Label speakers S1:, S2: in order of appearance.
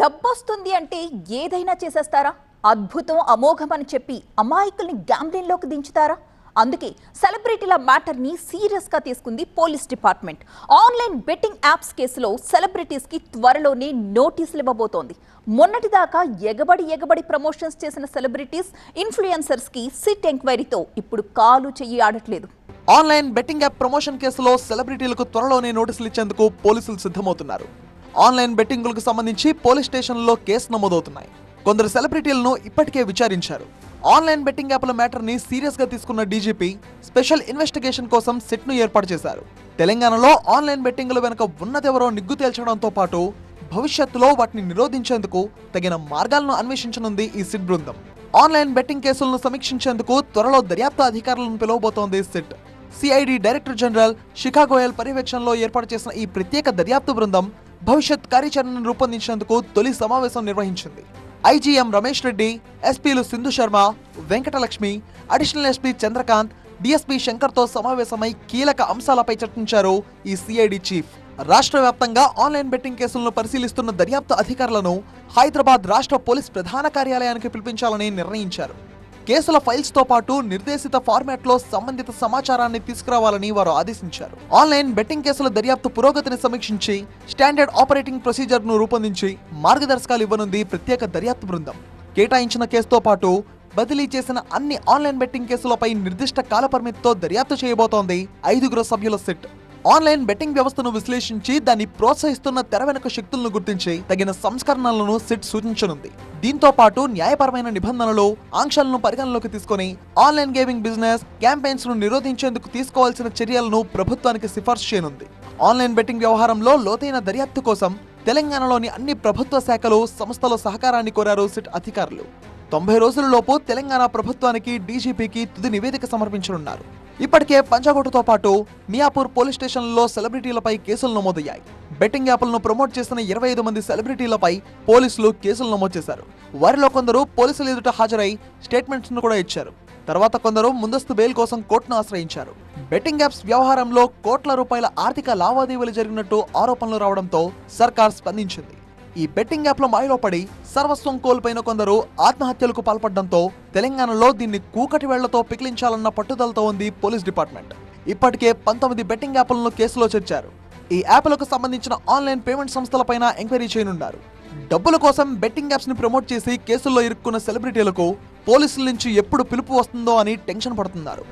S1: డబ్బొస్తుంది అంటే ఏదైనా చేసేస్తారా? అద్భుతం అమోఘం అని చెప్పి అమాయకుల్ని గ్యాంబ్లింగ్లోకి దించుతారా? అందుకే సెలబ్రిటీల మ్యాటర్ని సీరియస్గా తీసుకుంది police department. Online betting apps కేసులో సెలబ్రిటీస్కి త్వరలోనే నోటీసులు ఇవ్వబోతోంది. మొన్నటిదాకా ఎగబడి ఎగబడి ప్రమోషన్స్ చేసిన సెలబ్రిటీస్ ఇన్ఫ్లుయెన్సర్స్కి సిట్ ఎంక్వైరీతో ఇప్పుడు కాలు చెయ్యి ఆడట్లేదు.
S2: ఆన్లైన్ బెట్టింగ్ యాప్ ప్రమోషన్ కేసులో సెలబ్రిటీలకు త్వరలోనే నోటీసులు ఇచ్చేందుకు పోలీసులు సిద్ధమవుతున్నారు. ఆన్లైన్ బెట్టింగులకు సంబంధించి పోలీస్ స్టేషన్లో కేసు నమోదవుతున్నాయి. కొందరు సెలబ్రిటీలను ఇప్పటికే విచారించారు. ఆన్లైన్ బెట్టింగ్ యాప్ల మ్యాటర్ని సీరియస్గా తీసుకున్న డీజీపీ స్పెషల్ ఇన్వెస్టిగేషన్ కోసం సిట్ను ఏర్పాటు చేశారు. తెలంగాణలో ఆన్లైన్ బెట్టింగుల వెనుక ఉన్నదెవరో నిగ్గు తేల్చడంతో పాటు భవిష్యత్తులో వాటిని నిరోధించేందుకు తగిన మార్గాలను అన్వేషించనుంది ఈ సిట్ బృందం. ఆన్లైన్ బెట్టింగ్ కేసులను సమీక్షించేందుకు త్వరలో దర్యాప్తు అధికారులను పిలువబోతోంది SIT. CID director general Shikha Goel పర్యవేక్షణలో ఏర్పాటు చేసిన ఈ ప్రత్యేక దర్యాప్తు బృందం భవిష్యత్ కార్యాచరణను రూపొందించేందుకు తొలి సమావేశం నిర్వహించింది. ఐజీఎం రమేష్ రెడ్డి ఎస్పీలు Sindhu Sharma Venkatalakshmi additional SP Chandrakant DSP శంకర్తో సమావేశమై కీలక అంశాలపై చర్చించారు ఈ సిఐడి చీఫ్. రాష్ట్ర వ్యాప్తంగా ఆన్లైన్ బెట్టింగ్ కేసులను పరిశీలిస్తున్న దర్యాప్తు అధికారులను హైదరాబాద్ రాష్ట్ర పోలీస్ ప్రధాన కార్యాలయానికి పిలిపించాలని నిర్ణయించారు. కేసుల ఫైల్స్తో పాటు నిర్దేశిత ఫార్మాట్లో సంబంధిత సమాచారాన్ని తీసుకురావాలని వారు ఆదేశించారు. ఆన్లైన్ బెట్టింగ్ కేసుల దర్యాప్తు పురోగతిని సమీక్షించి స్టాండర్డ్ ఆపరేటింగ్ ప్రొసీజర్ను రూపొందించి మార్గదర్శకాలు ఇవ్వనుంది ప్రత్యేక దర్యాప్తు బృందం. కేటాయించిన కేసుతో పాటు బదిలీ చేసిన అన్ని ఆన్లైన్ బెట్టింగ్ కేసులపై నిర్దిష్ట కాలపరిమితితో దర్యాప్తు చేయబోతోంది ఐదుగురు సభ్యుల సెట్. ఆన్లైన్ బెట్టింగ్ వ్యవస్థను విశ్లేషించి దాన్ని ప్రోత్సహిస్తున్న తెర వెనుక శక్తులను గుర్తించి తగిన సంస్కరణలను సిట్ సూచించనుంది. దీంతో పాటు న్యాయపరమైన నిబంధనలు ఆంక్షలను పరిగణలోకి తీసుకొని ఆన్లైన్ గేమింగ్ బిజినెస్ క్యాంపెయిన్స్ను నిరోధించేందుకు తీసుకోవాల్సిన చర్యలను ప్రభుత్వానికి సిఫార్సు చేయనుంది. ఆన్లైన్ బెట్టింగ్ వ్యవహారంలో లోతైన దర్యాప్తు కోసం తెలంగాణలోని అన్ని ప్రభుత్వ శాఖలు సంస్థల సహకారాన్ని కోరారు సిట్ అధికారులు. తొంభై రోజులలోపు తెలంగాణ ప్రభుత్వానికి డీజీపీకి తుది నివేదిక సమర్పించనున్నారు. ఇప్పటికే పంచగొట్టుతో పాటు మియాపూర్ పోలీస్ స్టేషన్లో సెలబ్రిటీలపై కేసులు నమోదయ్యాయి. బెట్టింగ్ యాప్లను ప్రమోట్ చేస్తున్న ఇరవై ఐదు మంది సెలబ్రిటీలపై పోలీసులు కేసులు నమోదు చేశారు. వారిలో కొందరు పోలీసుల ఎదుట హాజరై స్టేట్మెంట్స్ను కూడా ఇచ్చారు. తర్వాత కొందరు ముందస్తు బెయిల్ కోసం కోర్టును ఆశ్రయించారు. బెట్టింగ్ యాప్స్ వ్యవహారంలో కోట్ల రూపాయల ఆర్థిక లావాదేవీలు జరిగినట్టు ఆరోపణలు రావడంతో సర్కార్ స్పందించింది. ఈ బెట్టింగ్ యాప్ల మాయలో పడి సర్వస్వం కోల్పోయిన కొందరు ఆత్మహత్యలకు పాల్పడడంతో తెలంగాణలో దీన్ని కూకటి వేళ్ళతో పికిలించాలన్న పట్టుదలతో ఉంది పోలీస్ డిపార్ట్మెంట్. ఇప్పటికే పంతొమ్మిది బెట్టింగ్ యాప్లను కేసులో చేర్చారు. ఈ యాప్లకు సంబంధించిన ఆన్లైన్ పేమెంట్ సంస్థలపైన ఎంక్వైరీ చేయనున్నారు. డబ్బుల కోసం బెట్టింగ్ యాప్స్ని ప్రమోట్ చేసి కేసుల్లో ఇరుక్కున్న సెలబ్రిటీలకు పోలీసుల నుంచి ఎప్పుడు పిలుపు వస్తుందో అని టెన్షన్ పడుతున్నారు.